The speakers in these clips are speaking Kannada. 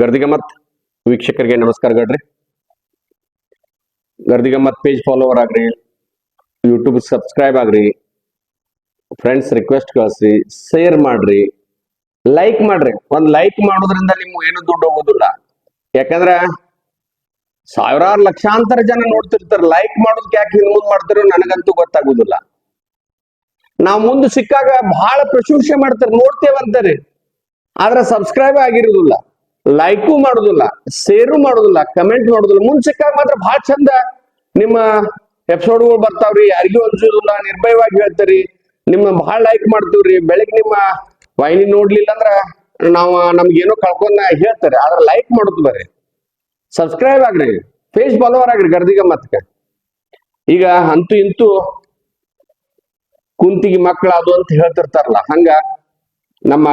ಗರ್ದಿಗಮ್ಮತ್ ವೀಕ್ಷಕರಿಗೆ ನಮಸ್ಕಾರ ಗಡ್ರಿ. ಗರ್ದಿಗಮ್ಮತ್ ಪೇಜ್ ಫಾಲೋವರ್ ಆಗ್ರಿ ಯೂಟ್ಯೂಬ್ ಸಬ್ಸ್ಕ್ರೈಬ್ ಆಗ್ರಿ. ಫ್ರೆಂಡ್ಸ್ ರಿಕ್ವೆಸ್ಟ್ ಕಳಿಸ್ರಿ ಶೇರ್ ಮಾಡ್ರಿ. ಲೈಕ್ ಮಾಡ್ರಿ. ಒಂದ್ ಲೈಕ್ ಮಾಡೋದ್ರಿಂದ ನಿಮ್ಗೆ ಏನು ದುಡ್ಡು ಹೋಗೋದಿಲ್ಲ. ಯಾಕಂದ್ರ ಸಾವಿರಾರು ಲಕ್ಷಾಂತರ ಜನ ನೋಡ್ತಿರ್ತಾರೆ. ಲೈಕ್ ಮಾಡೋದಕ್ಕೆ ಯಾಕೆ ಹಿಂದ್ ಮುಂದ್ ಮಾಡ್ತಿರೋ ನನಗಂತೂ ಗೊತ್ತಾಗುದಿಲ್ಲ. ನಾವ್ ಮುಂದೆ ಸಿಕ್ಕಾಗ ಬಹಳ ಪ್ರಶಂಸೆ ಮಾಡ್ತಾರೆ. ನೋಡ್ತೇವಂತಾರೆ. ಆದ್ರೆ ಸಬ್ಸ್ಕ್ರೈಬ್ ಆಗಿರುದಿಲ್ಲ. ಲೈಕು ಮಾಡುದಿಲ್ಲ ಶೇರು ಮಾಡುದಿಲ್ಲ ಕಮೆಂಟ್ ಮಾಡುದಿಲ್ಲ. ಮುಂಚೆಕ್ಕಾಗ ಮಾತ್ರ ಬಹಳ ಚಂದ ನಿಮ್ಮ ಎಪಿಸೋಡ್ಗಳು ಬರ್ತಾವ್ರಿ. ಯಾರಿಗೂ ಅನ್ಸೋದಿಲ್ಲ, ನಿರ್ಭಯವಾಗಿ ಹೇಳ್ತಾರಿ. ನಿಮ್ಮ ಬಹಳ ಲೈಕ್ ಮಾಡ್ತೀವ್ರಿ. ಬೆಳಗ್ಗೆ ನಿಮ್ಮ ವಾಹಿನಿ ನೋಡ್ಲಿಲ್ಲ ಅಂದ್ರ ನಾವು, ನಮ್ಗೇನೋ ಕಳ್ಕೊಂಡ ಹೇಳ್ತಾರೆ. ಆದ್ರೆ ಲೈಕ್ ಮಾಡುದು ಬರ್ರಿ ಸಬ್ಸ್ಕ್ರೈಬ್ ಆಗ್ರಿ. ಪೇಜ್ ಫಾಲೋವರ್ ಆಗ್ರಿ, ಗರ್ದಿಗ ಮತ್ಕ ಈಗ ಅಂತೂ ಇಂತೂ ಕುಂತಿಗೆ ಮಕ್ಕಳು ಅದು ಅಂತ ಹೇಳ್ತಿರ್ತಾರಲ್ಲ, ಹಂಗ ನಮ್ಮ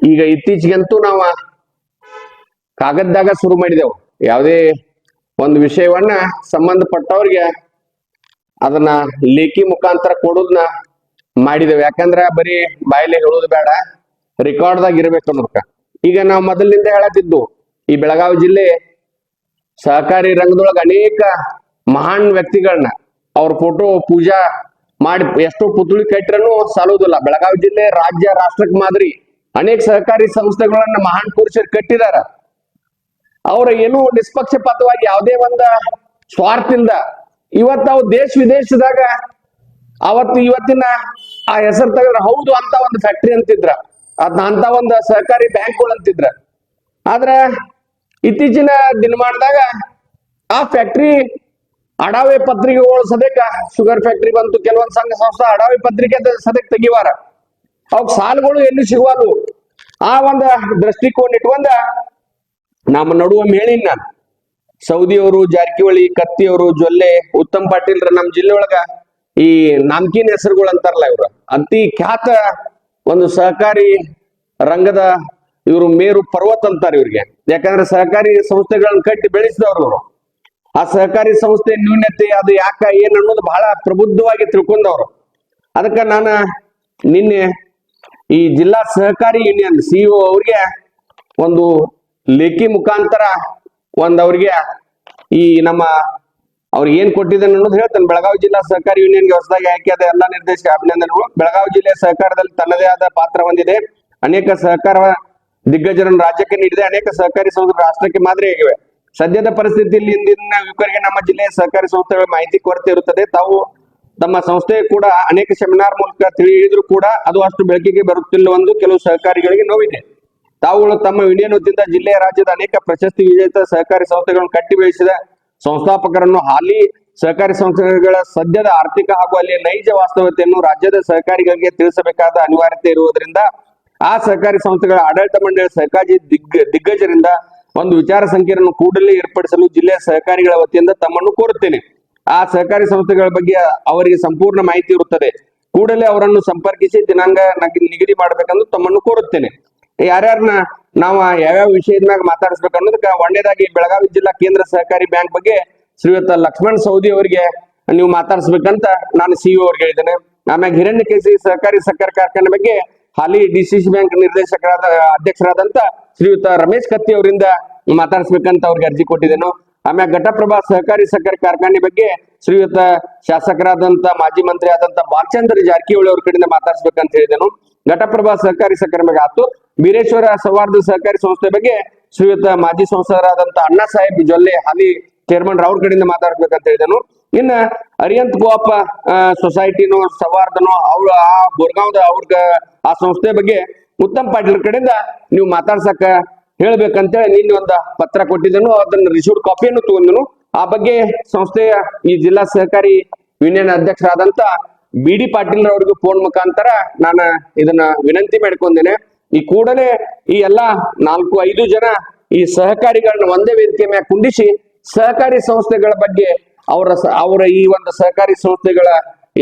ಈಗ ಇತ್ತೀಚೆಗಂತೂ ನಾವು ಕಾಗದದಾಗ ಶುರು ಮಾಡಿದೆವು. ಯಾವುದೇ ಒಂದು ವಿಷಯವನ್ನ ಸಂಬಂಧಪಟ್ಟವ್ರಿಗೆ ಅದನ್ನ ಲೇಖಿ ಮುಖಾಂತರ ಕೊಡೋದನ್ನ ಮಾಡಿದೆವು. ಯಾಕಂದ್ರೆ ಬರೀ ಬಾಯಲ್ಲಿ ಹೇಳೋದು ಬೇಡ ರೆಕಾರ್ಡ್ದಾಗ ಇರ್ಬೇಕು ಅನ್ನೋದಕ್ಕ ಈಗ ನಾವು ಮೊದಲಿನಿಂದ ಹೇಳತ್ತಿದ್ದು ಈ ಬೆಳಗಾವಿ ಜಿಲ್ಲೆ ಸಹಕಾರಿ ರಂಗದೊಳಗೆ ಅನೇಕ ಮಹಾನ್ ವ್ಯಕ್ತಿಗಳನ್ನ ಅವ್ರ ಫೋಟೋ ಪೂಜಾ ಮಾಡಿ ಎಷ್ಟೋ ಪುತ್ಳಿ ಕಟ್ಟರೂ ಸಾಲುವುದಿಲ್ಲ. ಬೆಳಗಾವಿ ಜಿಲ್ಲೆ ರಾಜ್ಯ ರಾಷ್ಟ್ರಕ್ಕೆ ಮಾದರಿ. ಅನೇಕ ಸಹಕಾರಿ ಸಂಸ್ಥೆಗಳನ್ನ ಮಹಾನ್ ಪುರುಷರು ಕಟ್ಟಿದಾರ. ಅವರ ಏನು ನಿಷ್ಪಕ್ಷಪಾತವಾಗಿ ಯಾವುದೇ ಒಂದ ಸ್ವಾರ್ಥದಿಂದ ಇವತ್ತು ನಾವು ದೇಶ ವಿದೇಶದಾಗ ಅವತ್ತು ಇವತ್ತಿನ ಆ ಹೆಸರು ತೆಗೆದ್ರೆ ಹೌದು ಅಂತ ಒಂದು ಫ್ಯಾಕ್ಟ್ರಿ ಅಂತಿದ್ರ. ಅದ್ನ ಅಂತ ಒಂದು ಸಹಕಾರಿ ಬ್ಯಾಂಕ್ಗಳು ಅಂತಿದ್ರ. ಆದ್ರ ಇತ್ತೀಚಿನ ದಿನಮಾನದಾಗ ಆ ಫ್ಯಾಕ್ಟ್ರಿ ಅಡಾವೆ ಪತ್ರಿಕೆಗಳು ಸದ್ಯಕ್ಕ ಶುಗರ್ ಫ್ಯಾಕ್ಟ್ರಿ ಬಂತು, ಕೆಲವೊಂದು ಸಂಘ ಸಂಸ್ಥೆ ಅಡಾವೆ ಪತ್ರಿಕೆ ಸದ್ಯಕ್ಕೆ ತೆಗಿವಾರ ಅವಕ್ ಸಾಲುಗಳು ಎಲ್ಲಿ ಸಿಗುವಲ್ವು ಆ ಒಂದ ದೃಷ್ಟಿಕೋನ ಇಟ್ಕೊಂಡ ನಮ್ಮ ನಡುವ ಮೇಳಿನ ನಾನು ಸೌದಿಯವರು, ಜಾರಕಿಹೊಳಿ, ಕತ್ತಿಯವರು, ಜೊಲ್ಲೆ, ಉತ್ತಮ್ ಪಾಟೀಲ್ರ ನಮ್ಮ ಜಿಲ್ಲೆ ಒಳಗ ಈ ನಾಮ್ಕೀನ್ ಹೆಸರುಗಳು ಅಂತಾರಲ್ಲ ಇವ್ರ. ಅತಿ ಖ್ಯಾತ ಒಂದು ಸಹಕಾರಿ ರಂಗದ ಇವರು ಮೇರು ಪರ್ವತ ಅಂತಾರೆ ಇವ್ರಿಗೆ. ಯಾಕಂದ್ರೆ ಸಹಕಾರಿ ಸಂಸ್ಥೆಗಳನ್ನ ಕಟ್ಟಿ ಬೆಳೆಸಿದವ್ರು ಅವರು ಆ ಸಹಕಾರಿ ಸಂಸ್ಥೆ ನ್ಯೂನ್ಯತೆ ಅದು ಯಾಕ, ಏನ್ ಅನ್ನೋದು ಬಹಳ ಪ್ರಬುದ್ಧವಾಗಿ ತಿಳ್ಕೊಂಡವ್ರು. ಅದಕ್ಕ ನಾನು ನಿನ್ನೆ ಈ ಜಿಲ್ಲಾ ಸಹಕಾರಿ ಯೂನಿಯನ್ ಸಿಇಒ ಅವ್ರಿಗೆ ಒಂದು ಲೇಖಿ ಮುಖಾಂತರ ಒಂದು ಅವ್ರಿಗೆ ಈ ನಮ್ಮ ಅವ್ರಿಗೆ ಏನ್ ಕೊಟ್ಟಿದ್ದಾನೆ ಅನ್ನೋದು ಹೇಳ್ತಾನೆ. ಬೆಳಗಾವಿ ಜಿಲ್ಲಾ ಸಹಕಾರಿ ಯೂನಿಯನ್ಗೆ ಹೊಸದಾಗಿ ಆಯ್ಕೆಯಾದ ಎಲ್ಲಾ ನಿರ್ದೇಶಕ ಅಭಿನಂದನೆಗಳು. ಬೆಳಗಾವಿ ಜಿಲ್ಲೆಯ ಸಹಕಾರದಲ್ಲಿ ತನ್ನದೇ ಆದ ಪಾತ್ರ ಹೊಂದಿದೆ. ಅನೇಕ ಸಹಕಾರ ದಿಗ್ಗಜರನ್ನು ರಾಜ್ಯಕ್ಕೆ ನೀಡಿದೆ. ಅನೇಕ ಸಹಕಾರಿ ಸಂಸ್ಥೆ ರಾಷ್ಟ್ರಕ್ಕೆ ಮಾದರಿಯಾಗಿವೆ ಸದ್ಯದ ಪರಿಸ್ಥಿತಿಯಲ್ಲಿ ಇಂದಿನ ಯುವಕರಿಗೆ ನಮ್ಮ ಜಿಲ್ಲೆಯ ಸಹಕಾರಿ ಸಂಸ್ಥೆಗಳ ಮಾಹಿತಿ ಕೊರತೆ ಇರುತ್ತದೆ. ತಾವು ತಮ್ಮ ಸಂಸ್ಥೆ ಕೂಡ ಅನೇಕ ಸೆಮಿನಾರ್ ಮೂಲಕ ತಿಳಿದ್ರು ಕೂಡ ಅದು ಅಷ್ಟು ಬೆಳಕಿಗೆ ಬರುತ್ತಿಲ್ಲ ಒಂದು ಕೆಲವು ಸಹಕಾರಿಗಳಿಗೆ ನೋವಿದೆ. ತಾವುಗಳು ತಮ್ಮ ಯೂನಿಯನ್ ವತಿಯಿಂದ ಜಿಲ್ಲೆಯ ರಾಜ್ಯದ ಅನೇಕ ಪ್ರಶಸ್ತಿ ವಿಜೇತ ಸಹಕಾರಿ ಸಂಸ್ಥೆಗಳನ್ನು ಕಟ್ಟಿ ಬೆಳೆಸಿದ ಸಂಸ್ಥಾಪಕರನ್ನು ಹಾಲಿ ಸಹಕಾರಿ ಸಂಸ್ಥೆಗಳ ಸದ್ಯದ ಆರ್ಥಿಕ ಹಾಗೂ ಅಲ್ಲಿ ನೈಜ ವಾಸ್ತವತೆಯನ್ನು ರಾಜ್ಯದ ಸಹಕಾರಿಗಳಿಗೆ ತಿಳಿಸಬೇಕಾದ ಅನಿವಾರ್ಯತೆ ಇರುವುದರಿಂದ ಆ ಸಹಕಾರಿ ಸಂಸ್ಥೆಗಳ ಆಡಳಿತ ಮಂಡಳಿ ಸಹಕಾರಿ ದಿಗ್ಗ ದಿಗ್ಗಜರಿಂದ ಒಂದು ವಿಚಾರ ಸಂಕಿರಣ ಕೂಡಲೇ ಏರ್ಪಡಿಸಲು ಜಿಲ್ಲೆಯ ಸಹಕಾರಿಗಳ ವತಿಯಿಂದ ತಮ್ಮನ್ನು ಕೋರುತ್ತೇನೆ. ಆ ಸಹಕಾರಿ ಸಂಸ್ಥೆಗಳ ಬಗ್ಗೆ ಅವರಿಗೆ ಸಂಪೂರ್ಣ ಮಾಹಿತಿ ಇರುತ್ತದೆ. ಕೂಡಲೇ ಅವರನ್ನು ಸಂಪರ್ಕಿಸಿ ದಿನಾಂಕ ನಗ್- ನಿಗದಿ ಮಾಡಬೇಕೆಂದು ತಮ್ಮನ್ನು ಕೋರುತ್ತೇನೆ. ಯಾರ್ಯಾರನ್ನ ನಾವು ಯಾವ್ಯಾವ ವಿಷಯದ ಮ್ಯಾಗ ಮಾತಾಡಿಸ್ಬೇಕು ಅನ್ನೋದಕ್ಕೆ ಒಂದೇದಾಗಿ ಬೆಳಗಾವಿ ಜಿಲ್ಲಾ ಕೇಂದ್ರ ಸಹಕಾರಿ ಬ್ಯಾಂಕ್ ಬಗ್ಗೆ ಶ್ರೀಯುತ ಲಕ್ಷ್ಮಣ್ ಸೌದಿ ಅವರಿಗೆ ನೀವು ಮಾತಾಡಿಸ್ಬೇಕಂತ ನಾನು ಸಿಇಒ ಅವ್ರಿಗೆ ಹೇಳಿದ್ದೇನೆ. ಆಮ್ಯಾಗ ಹಿರಣ್ಯಕೇಶಿ ಸಹಕಾರಿ ಸಕ್ಕರೆ ಕಾರ್ಖಾನೆ ಬಗ್ಗೆ ಹಾಲಿ ಡಿ ಸಿ ಸಿ ಬ್ಯಾಂಕ್ ನಿರ್ದೇಶಕರಾದ, ಅಧ್ಯಕ್ಷರಾದಂತ ಶ್ರೀಯುತ ರಮೇಶ್ ಕತ್ತಿ ಅವರಿಂದ ಮಾತಾಡಿಸ್ಬೇಕಂತ ಅವ್ರಿಗೆ ಅರ್ಜಿ ಕೊಟ್ಟಿದ್ದೇನು. ಆಮ್ಯಾಗ ಘಟಪ್ರಭಾ ಸಹಕಾರಿ ಸಕ್ಕರೆ ಕಾರ್ಖಾನೆ ಬಗ್ಗೆ ಶ್ರೀಯುತ ಶಾಸಕರಾದಂತ ಮಾಜಿ ಮಂತ್ರಿ ಆದಂತ ಬಾಲಚಂದ್ರ ಜಾರಕಿಹೊಳಿ ಅವ್ರ ಕಡೆಯಿಂದ ಮಾತಾಡ್ಸ್ಬೇಕಂತ ಹೇಳಿದನು. ಘಟಪ್ರಭಾ ಸಹಕಾರಿ ಸಕ್ಕರೆ ಬಗ್ಗೆ ಆತು ಬೀರೇಶ್ವರ ಸೌಹಾರ್ದ ಸಹಕಾರಿ ಸಂಸ್ಥೆ ಬಗ್ಗೆ ಶ್ರೀಯುತ ಮಾಜಿ ಸಂಸದರಾದಂತ ಅಣ್ಣಾ ಸಾಹೇಬ್ ಜೊಲ್ಲೆ ಹಾಲಿ ಚೇರ್ಮನ್ ಅವ್ರ ಕಡೆಯಿಂದ ಮಾತಾಡ್ಬೇಕಂತ ಹೇಳಿದನು. ಇನ್ನ ಅರಿಯಂತ್ ಗೋಪ ಸೊಸೈಟಿನೋ ಸೌಹಾರ್ದನೋ ಅವ್ರ ಆ ಬೋರ್ಗಾಂವ್ದ ಅವ್ರ ಆ ಸಂಸ್ಥೆ ಬಗ್ಗೆ ಉತ್ತಮ್ ಪಾಟೀಲ್ ಕಡೆಯಿಂದ ನೀವು ಮಾತಾಡ್ಸಕ ಹೇಳ್ಬೇಕಂತೇಳಿ ನಿನ್ನೆ ಒಂದು ಪತ್ರ ಕೊಟ್ಟಿದ್ದನು, ಅದನ್ನ ರಿಸೀವ್ಡ್ ಕಾಪಿಯನ್ನು ತಗೊಂಡನು. ಆ ಬಗ್ಗೆ ಸಂಸ್ಥೆಯ ಈ ಜಿಲ್ಲಾ ಸಹಕಾರಿ ಯೂನಿಯನ್ ಅಧ್ಯಕ್ಷರಾದಂತ ಬಿ ಡಿ ಪಾಟೀಲ್ ರವರಿಗೆ ಫೋನ್ ಮುಖಾಂತರ ನಾನು ಇದನ್ನ ವಿನಂತಿ ಮಾಡ್ಕೊಂಡೇನೆ. ಈ ಕೂಡಲೇ ಈ ಎಲ್ಲಾ ನಾಲ್ಕು ಐದು ಜನ ಈ ಸಹಕಾರಿಗಳನ್ನ ಒಂದೇ ವೇದಿಕೆ ಮ್ಯಾಗ ಕುಂಡಿಸಿ ಸಹಕಾರಿ ಸಂಸ್ಥೆಗಳ ಬಗ್ಗೆ ಅವರ ಅವರ ಈ ಒಂದು ಸಹಕಾರಿ ಸಂಸ್ಥೆಗಳ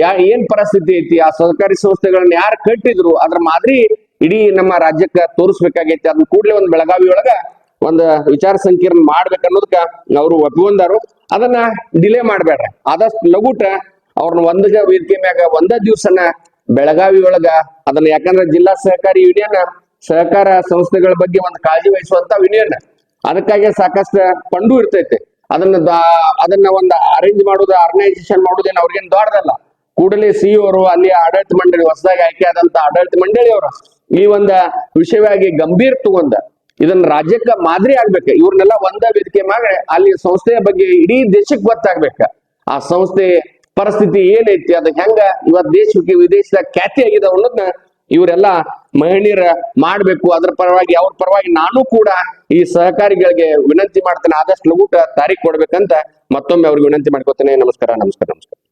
ಯಾ, ಏನ್ ಪರಿಸ್ಥಿತಿ ಐತಿ, ಆ ಸಹಕಾರಿ ಸಂಸ್ಥೆಗಳನ್ನ ಯಾರು ಕಟ್ಟಿದ್ರು, ಅದ್ರ ಮಾದರಿ ಇಡೀ ನಮ್ಮ ರಾಜ್ಯಕ್ಕ ತೋರಿಸ್ಬೇಕಾಗೈತಿ. ಅದನ್ನ ಕೂಡಲೇ ಒಂದು ಬೆಳಗಾವಿ ಒಳಗ ಒಂದು ವಿಚಾರ ಸಂಕೀರ್ಣ ಮಾಡ್ಬೇಕನ್ನೋದಕ್ಕ ಅವರು ಒಪ್ಕೊಂಡಾರು. ಅದನ್ನ ಡಿಲೇ ಮಾಡ್ಬೇಡ್ರಿ. ಆದಷ್ಟು ಲಘುಟ ಅವ್ರನ್ನ ಒಂದ ವೇದಿಕೆ ಮ್ಯಾಗ ಒಂದ ದಿವಸನ ಬೆಳಗಾವಿ ಒಳಗ ಅದನ್ನ ಯಾಕಂದ್ರೆ ಜಿಲ್ಲಾ ಸಹಕಾರಿ ಯೂನಿಯನ್ ಸಹಕಾರ ಸಂಸ್ಥೆಗಳ ಬಗ್ಗೆ ಒಂದು ಕಾಳಜಿ ವಹಿಸುವಂತ ಯೂನಿಯನ್ ಅದಕ್ಕಾಗಿ ಸಾಕಷ್ಟು ಪಂಡು ಇರ್ತೈತೆ. ಅದನ್ನ ಅದನ್ನ ಒಂದು ಅರೇಂಜ್ ಮಾಡೋದು ಆರ್ಗನೈಸೇಷನ್ ಮಾಡೋದೇನು ಅವ್ರಿಗೇನು ದೊಡ್ಡದಲ್ಲ. ಕೂಡಲೇ ಸಿ ಅವರು ಅಲ್ಲಿ ಆಡಳಿತ ಮಂಡಳಿ ಹೊಸದಾಗಿ ಆಯ್ಕೆ ಆದಂತ ಆಡಳಿತ ಮಂಡಳಿ ಅವರು. ಈ ಒಂದ ವಿಷಯವಾಗಿ ಗಂಭೀರ ತಗೊಂಡ ಇದನ್ನ ರಾಜ್ಯಕ್ಕ ಮಾದರಿ ಆಗ್ಬೇಕು. ಇವ್ರನ್ನೆಲ್ಲ ಒಂದ ವೇದಿಕೆ ಮಾಡಿ ಅಲ್ಲಿ ಸಂಸ್ಥೆಯ ಬಗ್ಗೆ ಇಡೀ ದೇಶಕ್ಕೆ ಗೊತ್ತಾಗ್ಬೇಕ. ಆ ಸಂಸ್ಥೆ ಪರಿಸ್ಥಿತಿ ಏನೈತಿ ಅದ ಹೆಂಗ ಇವತ್ ದೇಶಕ್ಕೆ ವಿದೇಶದಾಗ ಖ್ಯಾತಿ ಆಗಿದೆ ಅನ್ನೋದನ್ನ ಇವರೆಲ್ಲ ಮಹಿಳೆಯರ ಮಾಡ್ಬೇಕು. ಅದ್ರ ಪರವಾಗಿ, ಅವ್ರ ಪರವಾಗಿ ನಾನು ಕೂಡ ಈ ಸಹಕಾರಿಗಳಿಗೆ ವಿನಂತಿ ಮಾಡ್ತೇನೆ. ಆದಷ್ಟು ಲಘುಟ ತಾರೀಖ್ ಕೊಡ್ಬೇಕಂತ ಮತ್ತೊಮ್ಮೆ ಅವ್ರಿಗೆ ವಿನಂತಿ ಮಾಡ್ಕೊತೇನೆ. ನಮಸ್ಕಾರ ನಮಸ್ಕಾರ ನಮಸ್ಕಾರ.